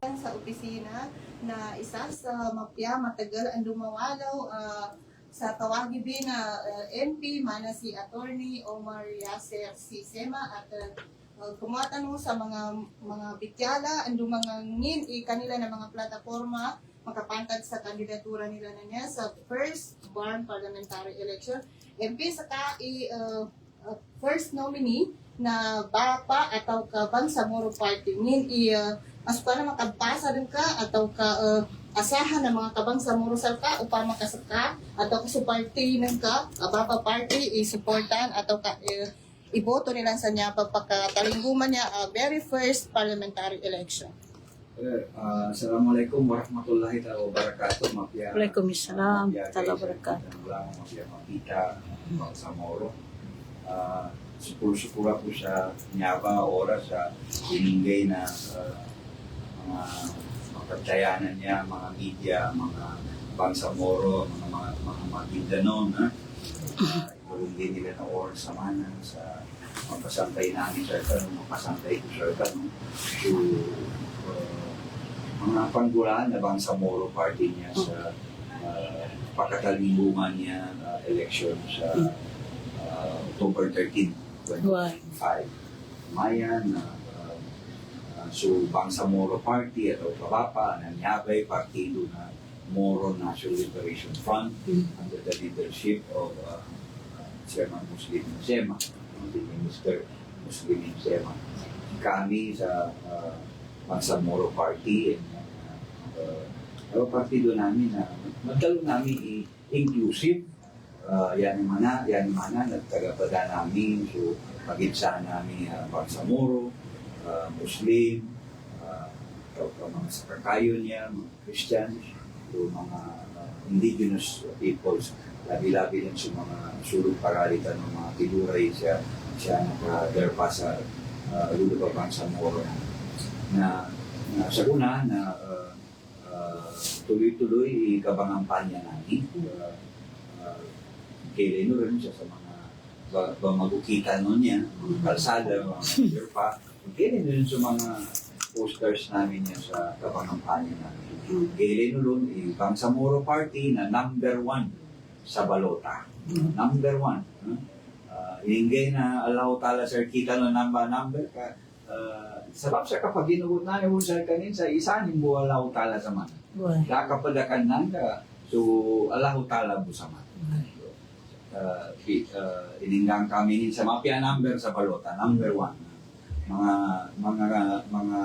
sa opisina na isa sa mapya matagal ang dumawalaw ah, sa tawagi din na ah, MP mana si Attorney Omar Yasser si Sema at uh, kumatanong sa mga mga bityala ando mga ngin i kanila na mga plataforma makapantag sa kandidatura nila na niya sa first barn parliamentary election. MP sa ka i uh, uh, first nominee na bapa atau ka Bangsamoro Party. Ngin i uh, mas para makabasa din ka atau ka uh, asahan ng mga kabang sa Murusal ka upang makasaka atau kasuparti ng ka ababa party i-supportan atau ka uh, iboto nila sa niya pagpakatalingguman niya uh, very first parliamentary election. Uh, Assalamualaikum warahmatullahi wabarakatuh. Mafia. Waalaikumsalam ang lang mafia mapita bang sa Moro. Uh, Supur-supura po sa Nyaba oras sa binigay na uh, mga mapagtayanan niya, mga media, mga Bangsamoro, mga mga mga Maguindanao na uh, ibulunggay nila na oras sa mana sa mapasantay namin sa tanong, mapasantay ko sa tanong. So, uh, mga panggulaan na Bangsamoro party niya sa uh, pagkatalinggungan niya uh, election sa uh, October 13, 2005. Mayan, uh, so Bangsamoro Party at Pabapa, Nanyabay, partido na Moro National Liberation Front under the leadership of uh, Chairman Muslim Sema, Mr. Muslim Sema. Kami sa uh, Bangsamoro Party and uh, uh, partido namin na magdalo namin inclusive uh, yan mana, yan mana, nagtagapada namin, so pag-insahan namin uh, Bangsamoro, uh, Muslim, uh, mga sakakayo niya, mga Christians, so mga uh, indigenous peoples, labi-labi din sa mga sulong paralitan ng mga tiluray siya, siya nakaderpa sa uh, Lulu Bangsamoro na, na sa una na uh, uh, tuloy-tuloy kabangampanya namin. Uh, uh, kailan rin siya sa mga ba, ba magukita nun niya, mga kalsada, mga major Kailan rin sa mga posters namin niya sa kabangampanya namin. Kailan rin ibang Samoro Party na number one sa balota. Number one. Huh? Uh, ingay na Allah Ta'ala sir kita no number number ka uh, sabab sa kapag ginugot na yung sa kanin sa isa ni mo Allah Ta'ala sa man. Why? Kakapadakan nang ka so Allah Ta'ala mo sa man. Uh, pi- uh, ininggang kami sa mapia number sa balota, number one. Mga mga mga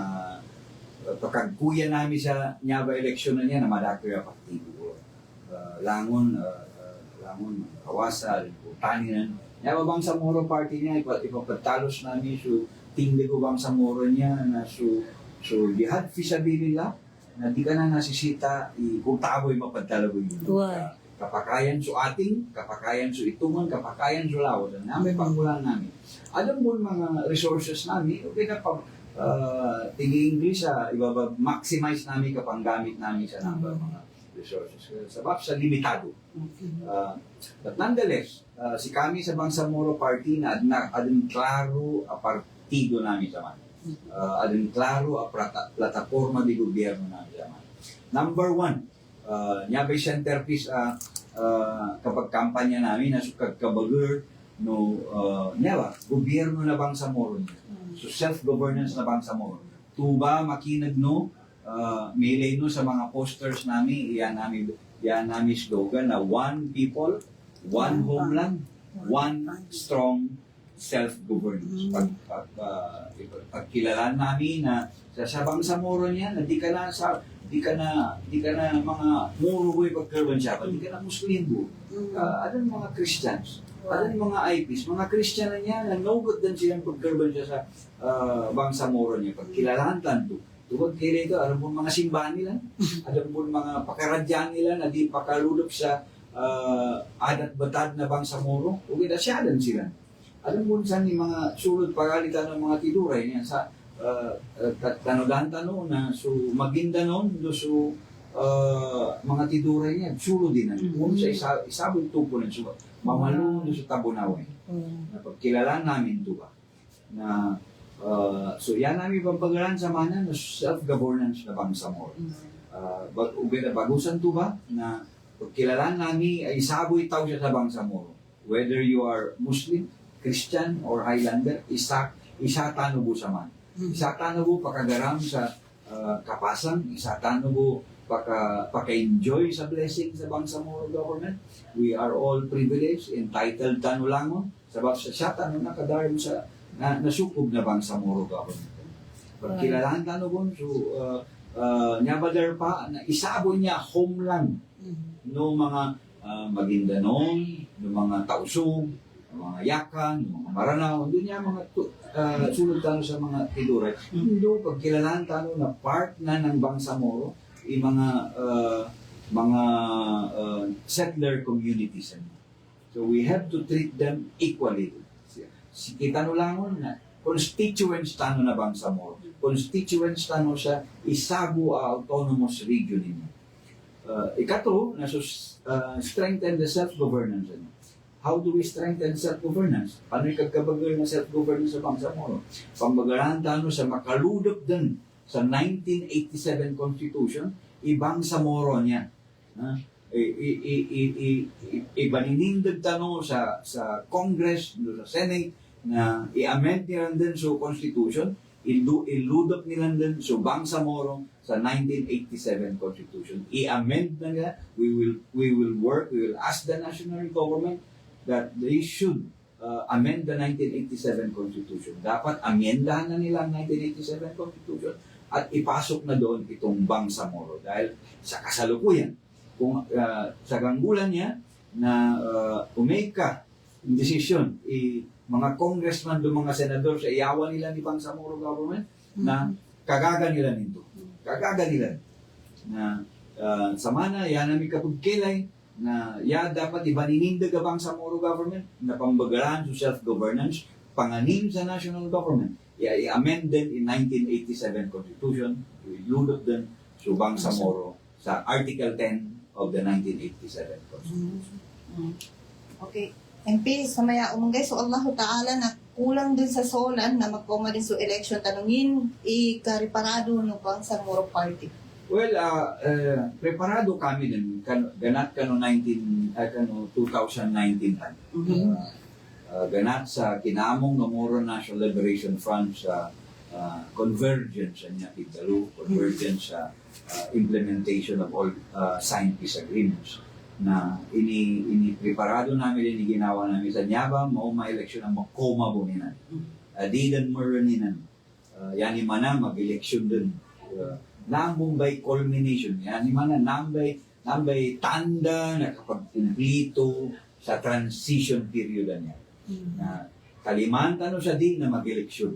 pagkagkuya namin sa Nyaba election na niya na madako yung partido. Uh, langon, uh, uh, langon, kawasa, taninan. Nyaba bang sa Moro party niya, ipa, ipapatalos namin so tingli ko bang sa Moro niya na so so jihad fisabilillah na di ka na nasisita i, kung taboy mapadtalago yun. Why? Kapakayan so ating, kapakayan so itungan, kapakayan so lawad. Na may panggulan namin. Alam mo mga resources namin, okay na pag uh, tigi-English sa ibaba, maximize namin kapang gamit namin sa number mga resources. Sabab sa limitado. Uh, but nonetheless, uh, si kami sa Bangsamoro Party na adun klaro a partido namin sa man. Uh, adun klaro a plata, plataforma di gobyerno namin sa man. Number one, uh, nyabay centerpiece uh, uh, kapag kampanya namin na sukag kabagur no uh, nyawa, gobyerno na Bangsamoro niya. So self-governance na Bangsamoro. Tuba makinag no uh, milay no sa mga posters namin, iyan namin yan namin slogan na one people, one homeland, one strong self-governance. Pag, pag, uh, pagkilalan namin na sa sabang sa moro niya, na di ka na sa di ka na di ka na mga muro boy pagkarban siya, di ka na Muslim. Uh, ano yung mga Christians? Ano yung mga IPs? Mga Christian na niya, nanugod din silang pagkarban siya sa uh, bangsa moro niya. Pagkilalan tanto. Tugod kay rito, alam mo mga simbahan nila, alam mo mga pakaradyan nila na di pakalulop sa uh, adat batad na bangsa moro, o kinasyadan sila. Alam mo saan yung mga sulod pagalitan ng mga tiduray niya sa uh, uh, tanodan tano na so Maguindanao do so uh, mga tiduray niya sulo din Mhm. kung sa isa isabog tupo ng suba mamalo do sa Tabunaway Mm. na pagkilalan namin to ba na Uh, so yan namin pampagalan sa mana na self-governance na Bangsamoro. Uh, bag, ube- bagusan to ba na pagkilalan nami ay saboy tao siya sa Bangsamoro. Whether you are Muslim, Christian, or Highlander, isa, isa tanubo sa man. Isa tanubo pakagaram sa uh, kapasan, isa tanubo paka, paka-enjoy sa blessing sa Bangsamoro government. We are all privileged, entitled tanulangon. Sabab sa siya tanu nakadarim sa na, nasukob na Bangsamoro government. Pagkilalaan tanubon, so uh, uh, nyabadar pa na isabo niya homeland no mga uh, Maguindanao, no mga Tausug, no mga Yakan, no mga Maranao, doon niya mga uh, sulod tano sa mga Tidore. Doon pagkilalaan tano na part na ng Bangsamoro, yung mga uh, mga uh, settler communities. ano. So we have to treat them equally. Si- Si kita no langon na constituents tano na Bangsamoro. Constituents tano sa Isabu a Autonomous Region ninyo. Uh, ikato, na sus, uh, strengthen the self-governance. Ano? How do we strengthen self-governance? Paano yung kagkabagal na self-governance sa Bangsamoro? Pambagalan tano sa makaludop din sa 1987 Constitution, ibang. Ha? I, i, i, i- ibaninindog tano sa sa Congress, sa Senate, na i-amend nila din sa Constitution, ilu, iludop nila din sa Bangsamoro sa 1987 Constitution. I-amend na nila, we will, we will work, we will ask the national government that they should uh, amend the 1987 Constitution. Dapat amendahan na nila ang 1987 Constitution at ipasok na doon itong Bangsamoro. Dahil sa kasalukuyan kung uh, sa ganggulan niya na uh, umake ka ng desisyon i mga congressman do mga senador sa iyawan nila ni Bangsamoro government na kagaga nila nito. Kagaga nila. Na uh, sa mana yan namin kapag kilay na ya dapat ibaninindag ka Bangsamoro government na pambagalan sa self-governance panganim sa national government ya i-amend din in 1987 Constitution ilulot din sa Bangsamoro sa Article 10 of the 1987 Constitution. Okay. MP, sa maya umungay, so Allah Ta'ala na kulang din sa solan na magkoma din sa election tanungin, ikariparado no bang sa Moro Party. Well, uh, uh, preparado kami din kan, ganat kano 19 uh, kano 2019 tan. Uh, uh, ganat sa kinamong ng Moro National Liberation Front sa uh, convergence sa niya Pigdalo, convergence sa uh, implementation of all uh, signed peace agreements na ini ini preparado namin din ginawa namin sa Nyaba mao ma eleksyon ang makoma buninan. Adidan maraninan. Uh, yani mana mag-eleksyon din. Uh, nambong by culmination. Yani mana nambay nambay tanda na kapag kumplito sa transition period na niya. Na Kalimantan no sa di na mag-eleksyon.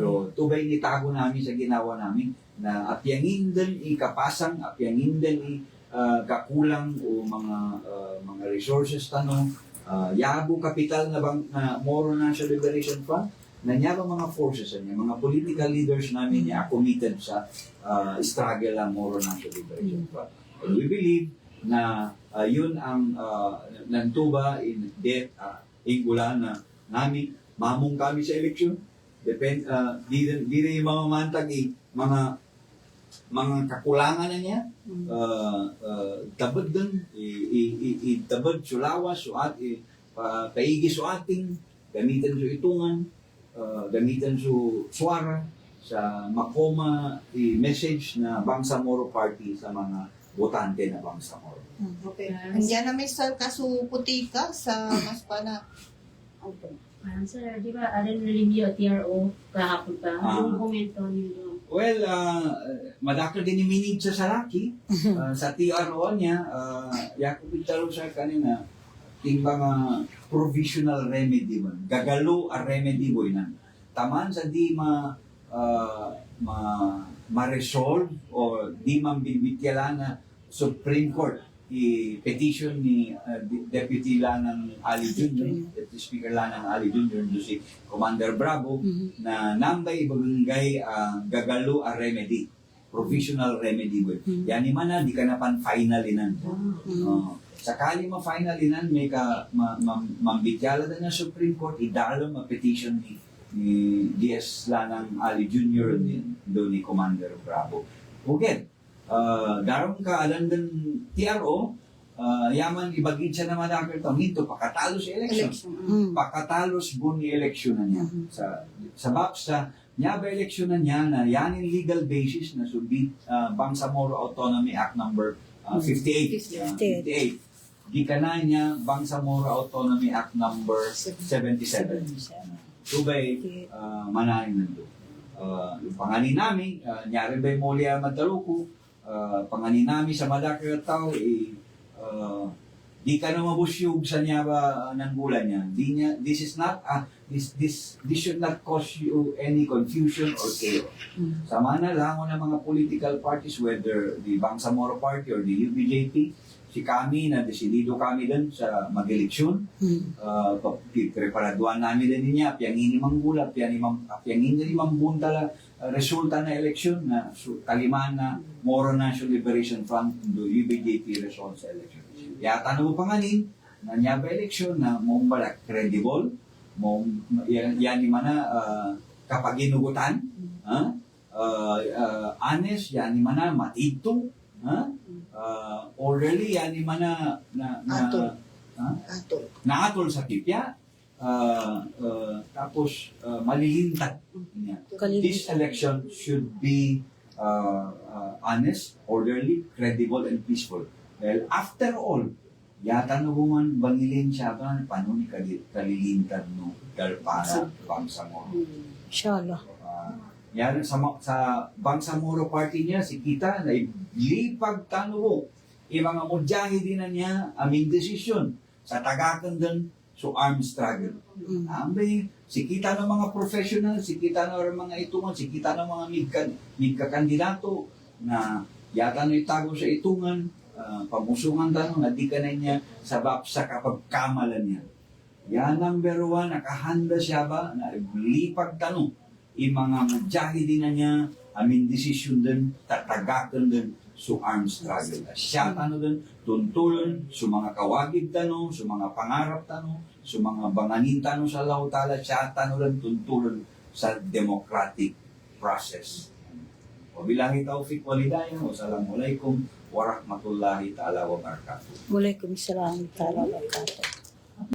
So, tubay ni tago namin sa ginawa namin na apyangin din ikapasang, apyangin din i ah, kakulang o mga ah, mga resources tanong uh, yabo kapital na bang na Moro National Liberation Front na ba mga forces niya, mga political leaders namin niya committed sa ah, struggle ng Moro National Liberation Front. And we believe na ah, yun ang uh, nantuba in death uh, ingula na namin mamong kami sa eleksyon. Depend, uh, di, di rin yung mga mantag eh, mga mga kakulangan na niya, uh, uh, tabad i- itabad sulawas, suat, i, pa, paigi su ating, gamitan su itungan, uh, gamitan su suara, sa makoma i-message na Bangsamoro Party sa mga botante na Bangsamoro. Okay. Andiyan na may sal kaso putika sa mas pana. Opo. Parang sir, di ba, alin review at TRO kahapon pa? Ah. Anong komento niyo? Well, uh, madakto din ni Minig sa Saraki. Uh, sa TRO niya, uh, Yaku Pintalo sa kanina, timba nga provisional remedy man. Gagalo a remedy boy na. Taman sa di ma uh, ma ma-resolve o di man bibityalan na Supreme Court i-petition ni uh, Deputy Lanang Ali Jr., Deputy Speaker Lanang Ali Jr., do si Commander Bravo, na nambay ibagay uh, gagalo a remedy provisional remedy boy. Yani man na di ka na pan final inan. Uh, sakali ma final inan may ka ma, ma, mambityala na nga Supreme Court idalo ma petition ni ni DS Lanang Ali Jr. din do ni Commander Bravo. Okay. Uh, daron ka alam din TRO, uh, yaman ibagin siya naman ako ito, minto pakatalo sa election. Mm. Pakatalos bu ni election na niya. Sa sa BAPSA, niya ba election na niya na yan in legal basis na subi uh, Bangsamoro Autonomy Act number uh, 58. uh, 58. Di ka na niya Bangsamoro Autonomy Act number 77. So ba'y uh, manahin nando. Uh, yung panganin namin, uh, nyari ba'y Molia Madaluku, uh, panganin namin sa Madaka tao, eh, uh, di ka na mabusyog sa niya ba ng bulan niya. Di niya, this is not, ah, this, this, this should not cause you any confusion or chaos. Mm. Sama na lang ng mga political parties, whether the Bangsamoro Party or the UBJP, si kami na desidido kami din sa mag-eleksyon, Mm. uh, preparaduan namin din niya, piyangin ni Manggula, piyangin ni Mambuntala, uh, resulta na eleksyon na su- kaliman na Moro National Liberation Front do UBJP result sa election. Yata na mo panganin, na niya ba eleksyon na mong bala credible, mong yan, yan mana uh, kapag ginugutan, ha? Uh, uh, honest, yan mana matito, ha? Uh, orderly, yan ni mana na, na, Ato. ha? Ato. naatol sa tipya, uh, uh, tapos uh, malilintad. niya. This election should be uh, uh, honest, orderly, credible, and peaceful. Well, after all, yata na buman bangilin siya ba, paano ni kali- kalilintad no, dalpana, bangsa mo. Inshallah. Yan sa, sa Bangsamoro Party niya, si Kita, na lipag tanubo. Yung mga mujahidin na niya, aming desisyon sa tagakan din so armed struggle. Mm. Ambe, si kita ng mga professional, si kita ng mga itungan, si kita ng mga midka, midka kandidato na yata na itago sa itungan, uh, pamusungan tanong na di ka na niya sa bapsa kapag kamalan niya. Yan number one, nakahanda siya ba na lipag tanong yung mga mujahidin na niya, amin desisyon din, tatagakan din so armed struggle. Siya ano din, tuntulon sa mga kawagid tanong, sa mga pangarap tanong, sa mga banganin tanong sa lautala, siya tanong din tuntulon sa democratic process. Wabillahi taufiq walidayan, wassalamualaikum warahmatullahi ta'ala wabarakatuh. Waalaikumsalam warahmatullahi wabarakatuh.